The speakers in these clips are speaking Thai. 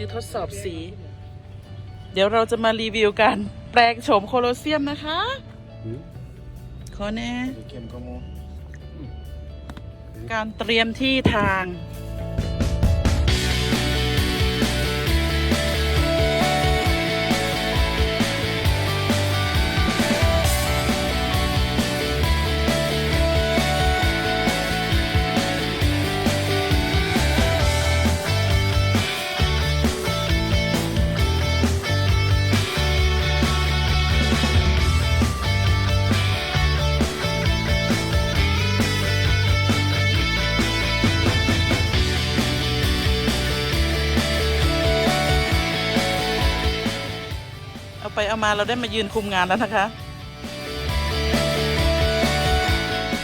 คือทดสอบสี เดี๋ยวเราจะมารีวิวกัน แปลงโฉมโคลอเซียมนะคะขอแน่ เค็มก็โม การเตรียมที่ทาง เอาไปเอามาเราได้มายืนคุมงานแล้วนะคะ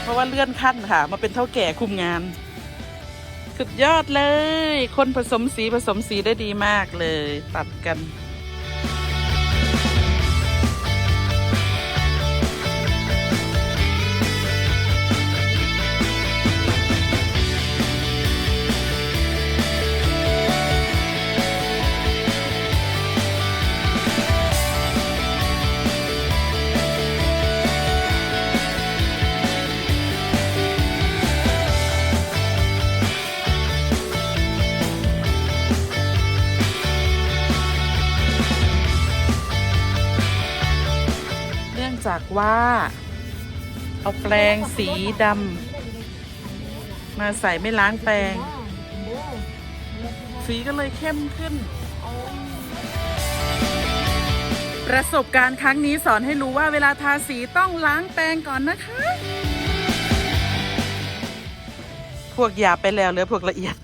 เพราะว่าเลื่อนขั้นค่ะ มาเป็นเท่าแก่คุมงาน สุดยอดเลย คนผสมสีผสมสีได้ดีมากเลย ตัดกัน จากว่า เอาแปรงสีดำมาใส่ไม่ล้างแปรงสีก็เลยเข้มขึ้น ประสบการณ์ครั้งนี้สอนให้รู้ว่าเวลาทาสีต้องล้างแปรงก่อนนะคะ พวกหยาบไปแล้วเหลือพวกละเอียด